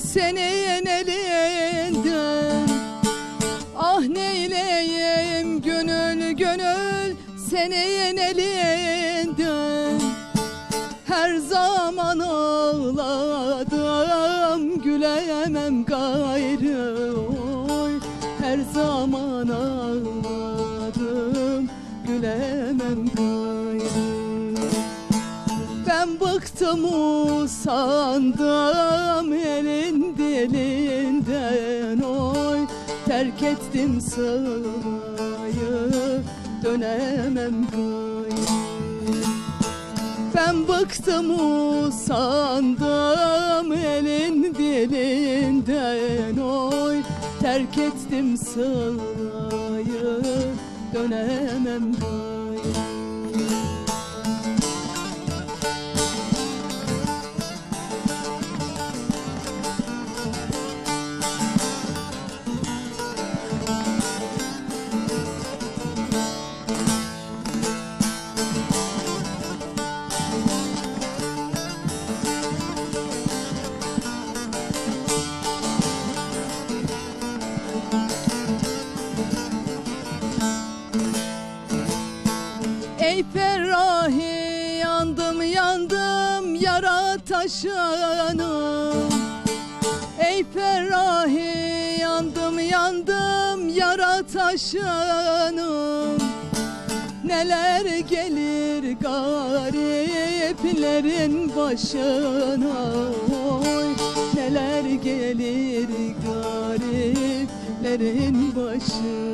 senin elinden Ah neyleyim gönül gönül senin elinden Her zaman ağladım güleyemem gayrı oy. Her zaman ağladım gülemem gayrı. Ben bıktım usandım ele Terk ettim sırayı dönemem gayrı Ben bıktım usandım elin dilinden oy. Terk ettim sırayı dönemem gayrı Ey Ferrahi yandım yandım yara taşanım Ey Ferrahi yandım yandım yara taşanım Neler gelir gariplerin başına? Oy Neler gelir gariplerin başına